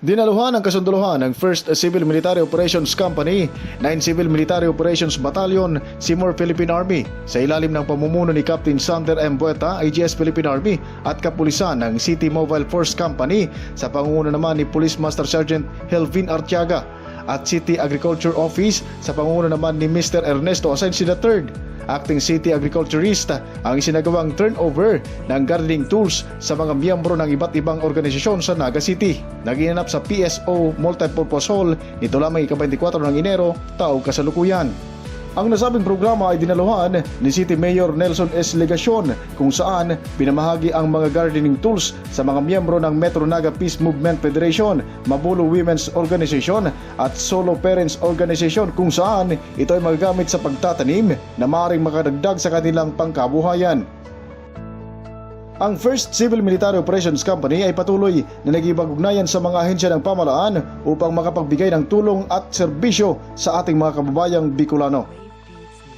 Dinaluhan ng kasunduluhan ng 1st Civil Military Operations Company, 9 Civil Military Operations Battalion, Seymour Philippine Army sa ilalim ng pamumuno ni Captain Sander M. Bueta, IGS Philippine Army at kapulisan ng City Mobile Force Company sa pangunguna naman ni Police Master Sergeant Helvin Artiaga at City Agriculture Office sa pangunguna naman ni Mr. Ernesto Asensi III acting city agriculturist ang isinagawang turnover ng gardening tools sa mga miyembro ng iba't ibang organisasyon sa Naga City. Naginanap sa PSO Multipurpose Hall nito lamang ika-24 ng Enero, taong kasalukuyan. Ang nasabing programa ay dinaluhan ni City Mayor Nelson S. Legacion kung saan pinamahagi ang mga gardening tools sa mga miyembro ng Metro Naga Peace Movement Federation, Mabulo Women's Organization at Solo Parents Organization kung saan ito ay magagamit sa pagtatanim na maaaring makadagdag sa kanilang pangkabuhayan. Ang 1st Civil Military Operations Company ay patuloy na nagibag-ugnayan sa mga ahensya ng pamalaan upang makapagbigay ng tulong at serbisyo sa ating mga kababayang Bicolano.